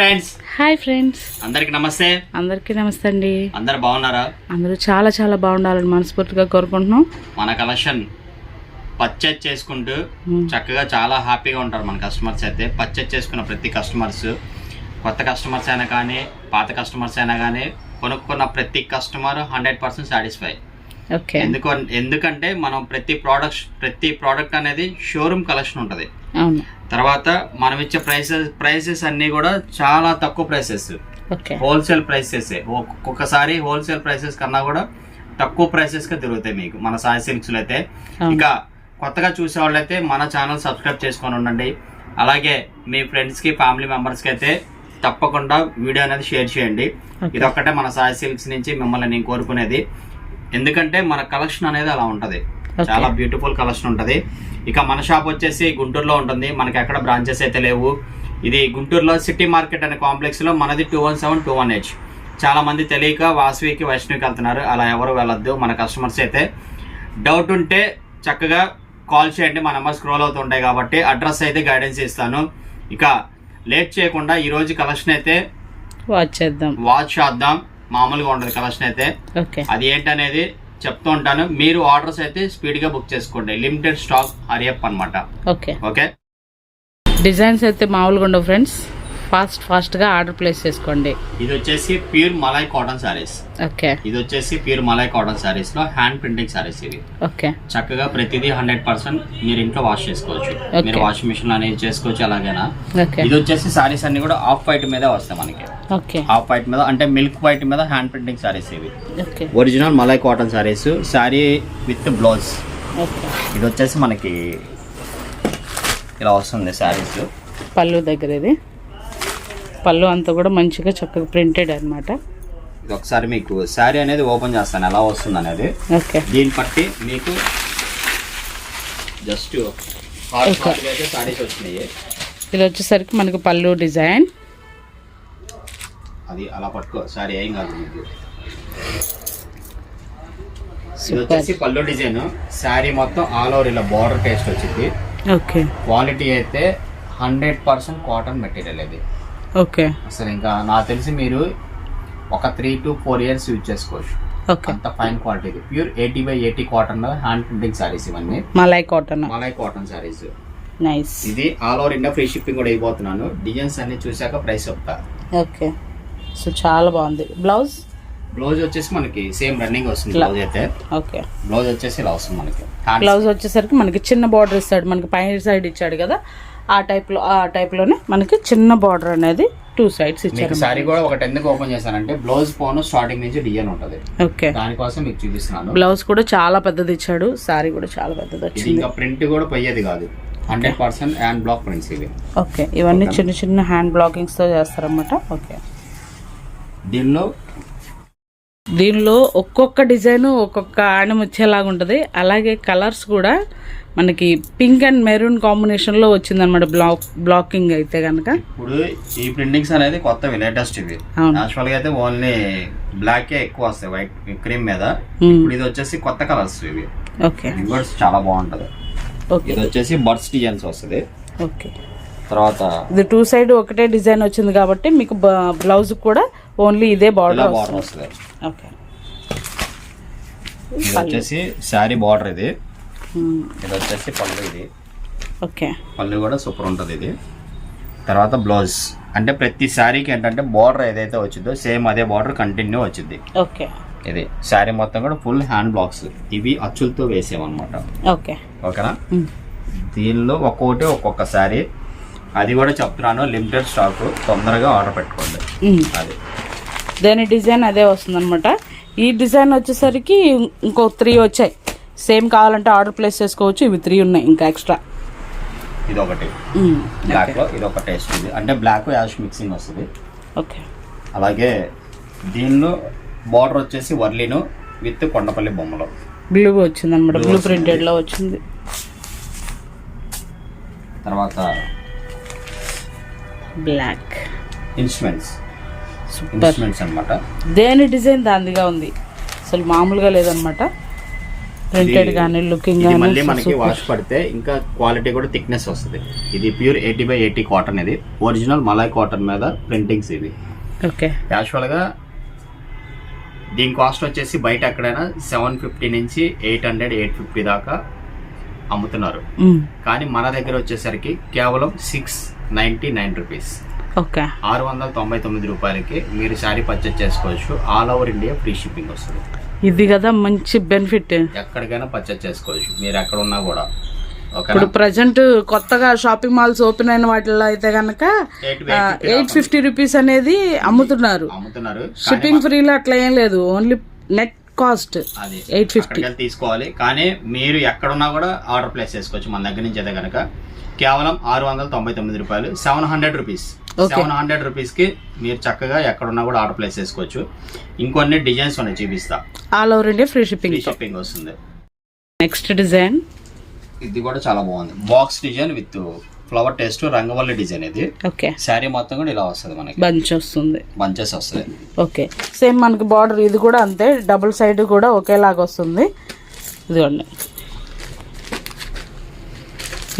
Friends hi friends అందరికి నమస్తే. అందరికీ నమస్తే అండి. అందరు బాగున్నారా? అందరూ చాలా చాలా బాగుండాలని మనస్ఫూర్తిగా కోరుకుంటున్నాం. మన కలెక్షన్ పర్చేజ్ చేసుకుంటూ Hmm. చక్కగా చాలా హ్యాపీగా ఉంటారు మన కస్టమర్స్ అయితే. పర్చేజ్ చేసుకున్న ప్రతి కస్టమర్స్ కొత్త కస్టమర్స్ అయినా కానీ పాత కస్టమర్స్ అయినా కానీ కొనుక్కున్న ప్రతి customer hundred percent satisfy okay ఎందుకు ఎందుకంటే మనం ప్రతి ప్రోడక్ట్ ప్రతి ప్రోడక్ట్ అనేది షోరూమ్ కలెక్షన్ ఉంటుంది. తర్వాత మనం ఇచ్చే ప్రైసెస్ ప్రైసెస్ అన్నీ కూడా చాలా తక్కువ ప్రైసెస్ హోల్సేల్ ప్రైసెస్ ఒక్కొక్కసారి హోల్సేల్ ప్రైసెస్ కన్నా కూడా తక్కువ ప్రైసెస్గా దొరుకుతాయి మీకు. మన సాయి సిల్క్స్లో అయితే. ఇంకా కొత్తగా చూసే వాళ్ళైతే మన ఛానల్ సబ్స్క్రైబ్ చేసుకొని ఉండండి. అలాగే మీ ఫ్రెండ్స్కి ఫ్యామిలీ మెంబర్స్కి అయితే తప్పకుండా వీడియో అనేది షేర్ చేయండి. ఇది ఒక్కటే మన సాయి సిల్క్స్ నుంచి మిమ్మల్ని నేను కోరుకునేది. ఎందుకంటే మన కలెక్షన్ అనేది అలా ఉంటది. చాలా బ్యూటిఫుల్ కలెక్షన్ ఉంటది. ఇక మన షాప్ వచ్చేసి గుంటూరులో ఉంటుంది. మనకి ఎక్కడ బ్రాంచెస్ అయితే లేవు. ఇది గుంటూరులో సిటీ మార్కెట్ అనే కాంప్లెక్స్లో మనది two one seven two one H చాలా మంది తెలియక వాసవికి వైష్ణవికి వెళ్తున్నారు. అలా ఎవరు వెళ్ళొద్దు. మన కస్టమర్స్ అయితే డౌట్ ఉంటే చక్కగా కాల్ చేయండి. మా నెంబర్ స్క్రోల్ అవుతుంటాయి కాబట్టి అడ్రస్ అయితే గైడెన్స్ ఇస్తాను. ఇక లేట్ చేయకుండా ఈ రోజు కలెక్షన్ అయితే వాచ్ చేద్దాం. వాచ్ చేద్దాం. మామూలుగా ఉంటుంది కలెక్షన్ అయితే. అది ఏంటనేది చెప్తూ ఉంటాను. మీరు ఆర్డర్స్ అయితే స్పీడ్గా బుక్ చేసుకోండి. లిమిటెడ్ స్టాక్ హరియప్ అన్నమాట. ఓకే. ఓకే? డిజైన్స్ అయితే మామూలుగా ఉండవు ఫ్రెండ్స్. ఫాస్ట్ ఫాస్ట్గా ఆర్డర్ ప్లేస్ చేసుకోండి. ఇది వచ్చేసి pure malai cotton saris okay. ఇది వచ్చేసి ప్యూర్ మలై కాటన్ సారీస్లో హ్యాండ్ ప్రింటింగ్ సారీస్ ఇవి. ఓకే. చక్కగా ప్రతిదీ హండ్రెడ్ పర్సెంట్ మీరు ఇంట్లో వాష్ చేసుకోవచ్చు. మీరు వాషింగ్ మిషన్ అనేది చేసుకోవచ్చు అలాగేనా ఓకే. ఇది వచ్చేసి సారీస్ అన్ని కూడా ఆఫ్ వైట్ మీద వస్తాయి మనకి. ఓకే. ఆఫ్ వైట్ మీద అంటే మిల్క్ వైట్ మీద హ్యాండ్ ప్రింటింగ్ సారీస్ ఇవి. Okay. Original malai cotton saris sari with blouse. Okay. ఇది వచ్చేసి మనకి ఇలా వస్తుంది సారీస్ పళ్ళు దగ్గర ఇది. పళ్ళు అంతా కూడా మంచిగా చక్కగా ప్రింటెడ్ అన్నమాట. ఇది ఒకసారి మీకు శారీ అనేది ఓపెన్ చేస్తాను ఎలా వస్తుంది అనేది. ఓకే. దీన్ని బట్టి మీకు జస్ట్ సారీస్ వచ్చినాయి. ఇది వచ్చేసరికి మనకి పళ్ళు డిజైన్. అది అలా పట్టుకో సారీ ఏం కాదు మీకు. ఇది వచ్చేసి పళ్ళు డిజైన్. శారీ మొత్తం ఆల్ ఓవర్ ఇలా బార్డర్ టేస్ట్ వచ్చింది. ఓకే. క్వాలిటీ అయితే హండ్రెడ్ పర్సెంట్ కాటన్ మెటీరియల్ ఇది. ఓకే. అసలు ఇంకా నాకు తెలిసి మీరు ఒక three to four years use చేసుకోవచ్చు. అంత fine quality pure eighty by eighty cotton hand printing saris ఇవన్నీ. Malai cotton malai cotton saris nice ఇది all over India free shipping కూడా అయిపోతున్నాను డిజైన్స్ అన్ని చూసాక ప్రైస్ చెప్తా. ఓకే. సో చాలా బాగుంది. బ్లౌజ్ బ్లౌజ్ వచ్చేసి మనకి సేమ్ రన్నింగ్ వస్తుంది. బ్లౌజ్ అయితే. ఓకే. బ్లౌజ్ వచ్చేసి ఇలా వస్తుంది మనకి. బ్లౌజ్ వచ్చేసరికి మనకి చిన్న బార్డర్ ఇస్తాడు మనకి పైన సైడ్ ఇచ్చాడు కదా. ఆ టైప్లో ఆ టైప్లోనే మనకి చిన్న బార్డర్ అనేది టూ సైడ్స్ ఇచ్చారు సారీ కూడా ఒకటి ఎందుకు ఓపెన్ చేశానంటే బ్లౌజ్ పోను స్టార్టింగ్ నుంచి డిజైన్ ఉంటుంది. ఓకే. దానికోసం మీకు చూపిస్తున్నాను. బ్లౌజ్ కూడా చాలా పెద్దది ఇచ్చాడు సారీ కూడా చాలా పెద్దది వచ్చింది. ఇంకా ప్రింట్ కూడా పోయేది కాదు. Hundred percent hand block prints ఇవి. ఓకే ఇవన్నీ చిన్న చిన్న హ్యాండ్ బ్లాకింగ్స్తో చేస్తారన్నమాట. ఓకే. దీనిలో దీనిలో ఒక్కొక్క డిజైన్ ఒక్కొక్క ఆణం వచ్చేలాగా ఉంటుంది. అలాగే కలర్స్ కూడా మనకి పింక్ అండ్ మెరూన్ కాంబినేషన్లో వచ్చిందనమాట బ్లాక్ బ్లాకింగ్ అయితే కనుక ఇప్పుడు ఈ ప్రింటింగ్స్ అనేది కొత్త లేటెస్ట్ ఇవి. అవును. యాక్చువల్గా అయితే ఓన్లీ బ్లాక్ ఎక్కువ వస్తాయి వైట్ క్రీమ్ మీద. ఇప్పుడు ఇది వచ్చేసి కొత్త కలర్స్ ఇవి. ఓకే. కూడా చాలా బాగుంటది. ఓకే. ఇది వచ్చేసి బర్డ్స్ డిజైన్స్ వస్తుంది. ఓకే. తర్వాత ఇది టూ సైడ్ ఒకటే డిజైన్ వచ్చింది కాబట్టి మీకు బ్లౌజ్ కూడా ఓన్లీ ఇదే బార్డర్ బార్డర్ వస్తుంది. ఓకే. ఇది వచ్చేసి శారీ బార్డర్ ఇది. మ్మ్. ఇది వచ్చేసి పళ్ళు ఇది. ఓకే. పళ్ళు కూడా సూపర్ ఉంటుంది ఇది. తర్వాత బ్లౌజ్ అంటే ప్రతి శారీకి ఏంటంటే బార్డర్ ఏదైతే వచ్చిందో సేమ్ అదే బార్డర్ కంటిన్యూ వచ్చింది. ఓకే. ఇది శారీ మొత్తం కూడా ఫుల్ హ్యాండ్ బ్లాక్స్ ఇవి అచ్చులతో వేసామన్నమాట ఓకే. ఓకేనా? మ్మ్. దీనిలో ఒక్కొక్కటి ఒక్కొక్క శారీ. అది కూడా చెప్తున్నాను లిమిటెడ్ స్టాక్ తొందరగా ఆర్డర్ పెట్టుకోండి. మ్మ్. అది. దాని డిజైన్ అదే వస్తుందన్నమాట. ఈ డిజైన్ వచ్చేసరికి ఇంకో త్రీ వచ్చాయి. సేమ్ కావాలంటే ఆర్డర్ ప్లేస్ చేసుకోవచ్చు. ఇవి త్రీ ఉన్నాయి ఇంకా ఎక్స్ట్రా ఇది ఒకటి బ్లాక్లో ఇది అంటే బ్లాక్ యాష్ మిక్సింగ్ వస్తుంది. ఓకే అలాగే దీనిలో బార్డర్ వచ్చేసి వర్లీను విత్ కొండపల్లి బొమ్మలు. బ్లూ వచ్చిందన్నమాట. Blue బ్లూ వస్తుంది. ప్రింటెడ్లో వచ్చింది. తర్వాత బ్లాక్ ఇన్స్ట్రుమెంట్స్ సూపర్ అన్నమాట. దేని డిజైన్ దానిదిగా ఉంది? అసలు మామూలుగా లేదనమాట ప్రింటెడ్ కానీ లుకింగ్ ఇది మళ్ళీ కానీ మనకి వాష్ పడితే ఇంకా క్వాలిటీ కూడా థిక్నెస్ వస్తుంది. ఇది pure eighty by eighty cotton ఇది. ఒరిజినల్ మలాయ్ కాటన్ మీద ప్రింటింగ్స్ ఇవి. ఓకే. యాక్చువల్గా దీని కాస్ట్ వచ్చేసి బయట ఎక్కడైనా సెవెన్ ఫిఫ్టీ నుంచి ఎయిట్ హండ్రెడ్ ఎయిట్ ఫిఫ్టీ దాకా అమ్ముతున్నారు. మ్మ్. కానీ మన దగ్గర వచ్చేసరికి కేవలం six ninety nine rupees okay. ఆరు వందల తొంభై తొమ్మిది రూపాయలకి మీరు శారీ పర్చేస్ చేసుకోవచ్చు. All over India free shipping వస్తుంది. ఇది కదా మంచి బెనిఫిట్ ఎక్కడికైనా పర్చేస్ చేసుకోవచ్చు. మీరు ఎక్కడ ఉన్నా కూడా. ఇప్పుడు ప్రజెంట్ కొత్తగా షాపింగ్ మాల్స్ ఓపెన్ అయిన వాటిల్లో అయితే కనుక ఎయిట్ ఫిఫ్టీ రూపీస్ అనేది అమ్ముతున్నారు. షిప్పింగ్ ఫ్రీలో అట్లా ఏం లేదు. ఓన్లీ నెట్ కాస్ట్ అది ఎయిట్ ఫిఫ్టీ తీసుకోవాలి. కానీ మీరు ఎక్కడున్నా కూడా ఆర్డర్ ప్లేస్ చేసుకోవచ్చు. మన దగ్గర నుంచి అయితే కనుక కేవలం ఆరు వందల తొంభై తొమ్మిది రూపాయలు. Seven hundred rupees. Seven hundred రూపీస్కి మీరు చక్కగా ఎక్కడున్నా కూడా ఆర్డర్ ప్లేస్ చేసుకోవచ్చు. ఇంకొన్ని డిజైన్స్ ఉన్నాయి చూపిస్తా. All over India free shipping shipping వస్తుంది. నెక్స్ట్ డిజైన్ ఇది కూడా చాలా బాగుంది. Box design with flower taste Rangavalli design ఇది. ఓకే శారీ మొత్తం కూడా ఇలా వస్తుంది మనకి. బంచ్ వస్తుంది. బంచెస్ వస్తుంది ఓకే సేమ్ మనకి బార్డర్ ఇది కూడా అంతే. డబుల్ సైడ్ కూడా ఒకేలాగా వస్తుంది. ఇదిగోండి.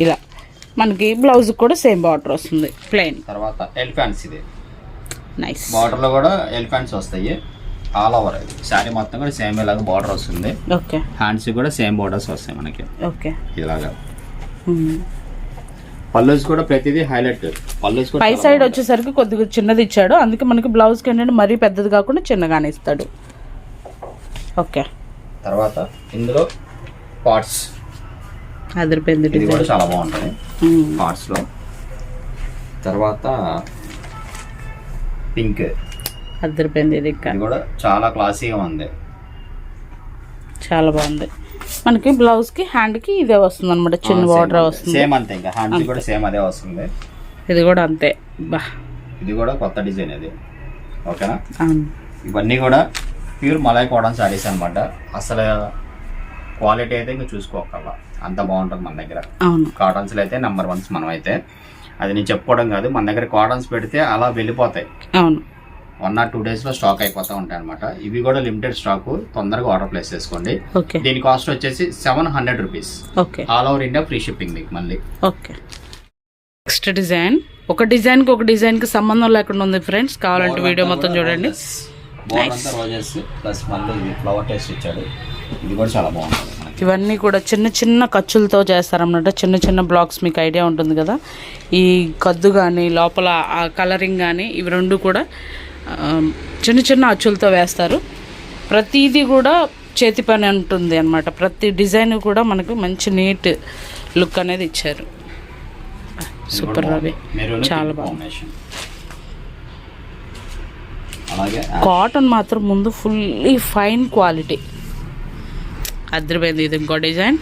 ఇలా. మనకి బ్లౌజ్ కూడా సేమ్ బార్డర్ వస్తుంది ప్లెయిన్ తర్వాత ఎలిఫెంట్స్ ఇది. నైస్ బార్డర్లో కూడా ఎలిఫెంట్స్ వస్తాయి. ఆల్ ఓవర్ శారీ మొత్తం కూడా సేమ్ ఇలాగా బార్డర్ వస్తుంది. ఓకే. హ్యాండ్స్ కూడా సేమ్ బార్డర్స్ వస్తాయి మనకి. ఓకే. ఇలాగా. పల్లూస్ కూడా ప్రతిదీ హైలైట్ పల్లూస్ కూడా పై సైడ్. వచ్చేసరికి కొద్దిగా చిన్నది ఇచ్చాడు. అందుకే మనకి బ్లౌజ్కి ఏంటంటే మరీ పెద్దది కాకుండా చిన్నగానే ఇస్తాడు. ఓకే. తర్వాత ఇందులో పార్ట్స్ అదిరిపోయింది ఇది కూడా చాలా బాగుంటుంది. పార్ట్స్లో. తర్వాత పింక్. అదిరిపోయింది ఇది కూడా చాలా క్లాసీగా ఉంది. చాలా బాగుంది. మనకి బ్లౌజ్కి హ్యాండ్కి ఇదే వస్తుంది అనమాట చిన్న బార్డర్ వస్తుంది. సేమ్ అంతే ఇంకా. హ్యాండ్స్ కూడా సేమ్ అదే వస్తుంది. ఇది కూడా అంతే. బా. ఇది కూడా కొత్త డిజైన్ ఇది. ఓకేనా? ఇవన్నీ కూడా ప్యూర్ మలై కాటన్ శారీస్ అనమాట అసలు క్వాలిటీ అయితే ఇంకా చూసుకోకల్లా అంత బాగుంటుంది మన దగ్గర. అవును. కాటన్స్లో అయితే నెంబర్ వన్స్ మనం అయితే అది నేను చెప్పుకోవడం కాదు మన దగ్గర కాటన్స్ పెడితే అలా వెళ్ళిపోతాయి. అవును. వన్ ఆర్ టూ డేస్లో స్టాక్ అయిపోతూ ఉంటాయి అనమాట ఇవి కూడా లిమిటెడ్ స్టాక్ తొందరగా ఆర్డర్ ప్లేస్ చేసుకోండి. ఓకే. దీని కాస్ట్ వచ్చేసి seven hundred rupees okay. All over India free shipping మీకు మళ్ళీ. ఓకే. నెక్స్ట్ డిజైన్ ఒక డిజైన్కి ఒక డిజైన్కి సంబంధం లేకుండా ఉంది ఫ్రెండ్స్ కావాలంటే వీడియో మొత్తం చూడండి. రోజెస్ ప్లస్ మళ్ళీ ఇది ఫ్లవర్ టేస్ట్ ఇచ్చాడు. ఇది కూడా చాలా బాగుంటుంది. ఇవన్నీ కూడా చిన్న చిన్న ఖర్చులతో చేస్తారన్నమాట. చిన్న చిన్న బ్లాక్స్ మీకు ఐడియా ఉంటుంది కదా. ఈ కద్దు కానీ లోపల ఆ కలరింగ్ కానీ ఇవి రెండు కూడా చిన్న చిన్న అచ్చులతో వేస్తారు. ప్రతిదీ కూడా చేతి పని ఉంటుంది అనమాట ప్రతి డిజైన్ కూడా మనకు మంచి నీట్ లుక్ అనేది ఇచ్చారు. సూపర్ రవి. చాలా బాగుంది. కాటన్ మాత్రం ముందు ఫుల్లీ ఫైన్ క్వాలిటీ అద్దరిపోయింది ఇది ఇంకో డిజైన్.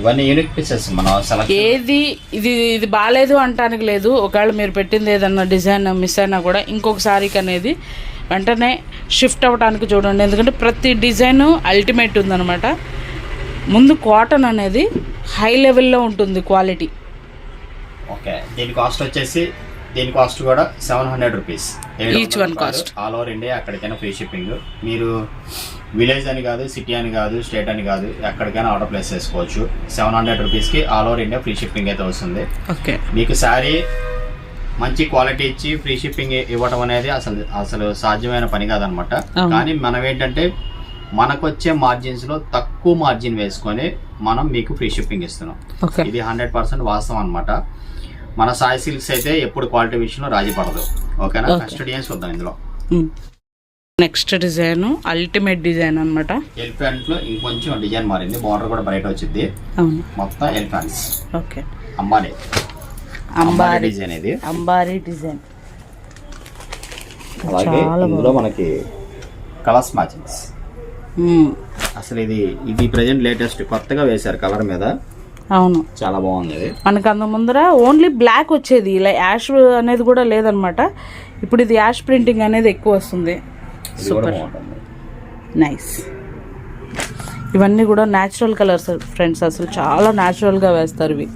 ఇవన్నీ యూనిక్ పీసెస్ మనం సెలెక్ట్ ఏది ఇది ఇది బాగాలేదు అంటానికి లేదు. ఒకవేళ మీరు పెట్టింది ఏదన్నా డిజైన్ మిస్ అయినా కూడా ఇంకొక సారీకి అనేది వెంటనే షిఫ్ట్ అవ్వడానికి చూడండి. ఎందుకంటే ప్రతి డిజైన్ అల్టిమేట్ ఉందన్నమాట. ముందు కాటన్ అనేది హై లెవెల్లో ఉంటుంది క్వాలిటీ ఓకే దీని కాస్ట్ వచ్చేసి దీని కాస్ట్ కూడా seven hundred rupees Each one cost. All over India ఎక్కడికైనా ఫ్రీ షిప్పింగ్ మీరు విలేజ్ అని కాదు సిటీ అని కాదు స్టేట్ అని కాదు ఎక్కడికైనా ఆర్డర్ ప్లేస్ చేసుకోవచ్చు. సెవెన్ హండ్రెడ్ రూపీస్కి all over India free shipping అయితే వస్తుంది. ఓకే మీకు శారీ మంచి క్వాలిటీ ఇచ్చి ఫ్రీ షిప్పింగ్ ఇవ్వడం అనేది అసలు అసలు సాధ్యమైన పని కాదనమాట. కానీ మనం ఏంటంటే మనకు వచ్చే మార్జిన్స్లో తక్కువ మార్జిన్ వేసుకొని మనం మీకు ఫ్రీ షిప్పింగ్ ఇస్తున్నాం. ఇది హండ్రెడ్ పర్సెంట్ వాస్తవం అనమాట మన సాయి సిల్క్స్ అయితే ఎప్పుడు క్వాలిటీ విషయంలో రాజీ పడదు. ఓకేనా. ఫస్ట్ డిజైన్స్ చూద్దాం ఇందులో. నెక్స్ట్ డిజైన్ అల్టిమేట్ డిజైన్ అనమాట ఎలిఫెంట్లో ఇంకొంచెం డిజైన్ మారింది. బార్డర్ కూడా బయట వచ్చింది. మొత్తం ఎలిఫెంట్స్ ఓకే. అంబానీ. అంబారీ డిజైన్ ఇది. అంబారీ డిజైన్. అలాగే ఇందులో మనకి కలర్స్ మ్యాచింగ్స్. అసలు ఇది ఇది ప్రజెంట్ లేటెస్ట్ కొత్తగా వేశారు కలర్ మీద. అవును. చాలా బాగుంది మనకు అంత ముందర ఓన్లీ బ్లాక్ వచ్చేది ఇలా యాష్ అనేది కూడా లేదనమాట. ఇప్పుడు ఇది యాష్ ప్రింటింగ్ అనేది ఎక్కువ వస్తుంది. సూపర్ నైస్ ఇవన్నీ కూడా న్యాచురల్ కలర్స్ ఫ్రెండ్స్ అసలు చాలా న్యాచురల్గా వేస్తారు ఇవి.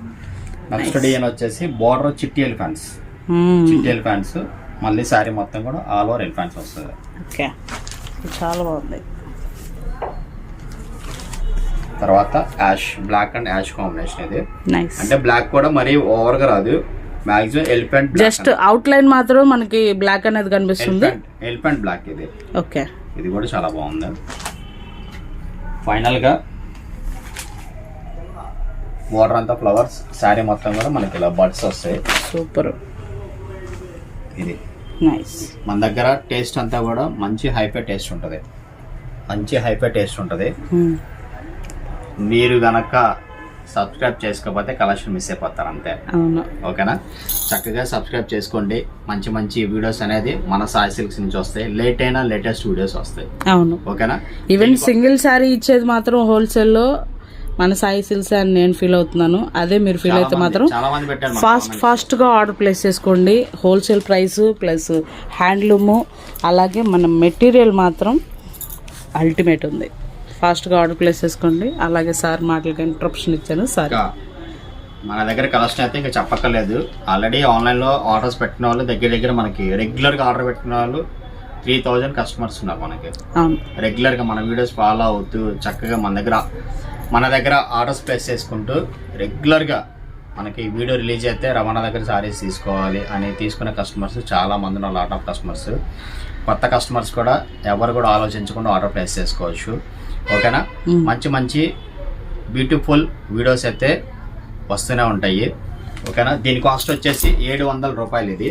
నెక్స్ట్ డిజైన్ వచ్చేసి బార్డర్ చిట్టి ఎలిఫెంట్స్ మ్మ్. చిట్టి ఎలిఫెంట్స్ మళ్ళీ శారీ మొత్తం కూడా ఆల్ ఓవర్ ఎలిఫెంట్స్ వస్తుంది. ఓకే చాలా బాగుంది. తర్వాత ash black and ash combination ఇది. అంటే బ్లాక్ కూడా మరీ ఓవర్గా రాదు. Maximum elephant just outline మాత్రం మనకి బ్లాక్ అనేది కనిపిస్తుంది. ఎలిఫెంట్ బ్లాక్ ఇది. ఓకే. ఇది కూడా చాలా బాగుంది. ఫైనల్గా వాటర్ అంతా ఫ్లవర్స్ శారీ మొత్తం కూడా మనకి ఇలా బడ్స్ వస్తాయి. సూపర్ ఇది. నైస్ మన దగ్గర టేస్ట్ అంతా కూడా మంచి హైఫై టేస్ట్ ఉంటుంది. మంచి హైఫై టేస్ట్ ఉంటుంది. మీరు గనక సబ్స్క్రైబ్ చేసుకోకపోతే కలెక్షన్ మిస్ అయిపోతారు అంతే. అవును. ఓకేనా? చక్కగా సబ్స్క్రైబ్ చేసుకోండి. మంచి మంచి వీడియోస్ అనేది మన సాయి సిల్క్స్ నుంచి వస్తాయి. లేట్ అయినా లేటెస్ట్ వీడియోస్ వస్తాయి. అవును. ఓకేనా? ఈవెన్ సింగిల్ శారీ ఇచ్చేది మాత్రం హోల్సేల్లో మన సాయి సిల్స్ అని నేను ఫీల్ అవుతున్నాను. అదే మీరు ఫీల్ అయితే మాత్రం ఫాస్ట్. ఫాస్ట్గా ఆర్డర్ ప్లేస్ చేసుకోండి. హోల్సేల్ ప్రైస్ ప్లస్ హ్యాండ్లూము అలాగే మన మెటీరియల్ మాత్రం అల్టిమేట్ ఉంది. ఫాస్ట్గా ఆర్డర్ ప్లేస్ చేసుకోండి. అలాగే సార్ మాటలకి ఇంట్రప్షన్ ఇచ్చాను. సార్ మన దగ్గర కలెక్షన్ అయితే ఇంకా చెప్పక్కర్లేదు. ఆల్రెడీ ఆన్లైన్లో ఆర్డర్స్ పెట్టిన వాళ్ళు దగ్గర దగ్గర మనకి రెగ్యులర్గా ఆర్డర్ పెట్టిన వాళ్ళు త్రీ థౌజండ్ కస్టమర్స్ ఉన్నారు మనకి. రెగ్యులర్గా మన వీడియోస్ ఫాలో అవుతూ చక్కగా మన దగ్గర మన దగ్గర ఆర్డర్స్ ప్లేస్ చేసుకుంటూ రెగ్యులర్గా మనకి వీడియో రిలీజ్ అయితే రవాణా దగ్గర సారీస్ తీసుకోవాలి అని తీసుకునే కస్టమర్స్ చాలా మంది ఉన్నారు లాట్ ఆఫ్ కస్టమర్స్ కొత్త కస్టమర్స్ కూడా ఎవరు కూడా ఆలోచించకుండా ఆర్డర్ ప్లేస్ చేసుకోవచ్చు. ఓకేనా. మంచి మంచి బ్యూటిఫుల్ వీడియోస్ అయితే వస్తూనే ఉంటాయి. ఓకేనా? దీని కాస్ట్ వచ్చేసి ఏడు వందల రూపాయలు ఇది.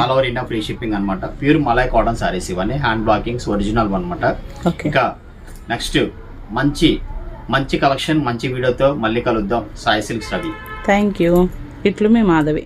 All over India free shipping అనమాట ప్యూర్ మలై కాటన్ సారీస్ ఇవన్నీ హ్యాండ్ బ్లాకింగ్స్ ఒరిజినల్ అనమాట ఇంకా నెక్స్ట్ మంచి మంచి కలెక్షన్ మంచి వీడియోతో మళ్ళీ కలుద్దాం. Sai silks Ravi. Thank you ఇట్లు మీ మాధవి.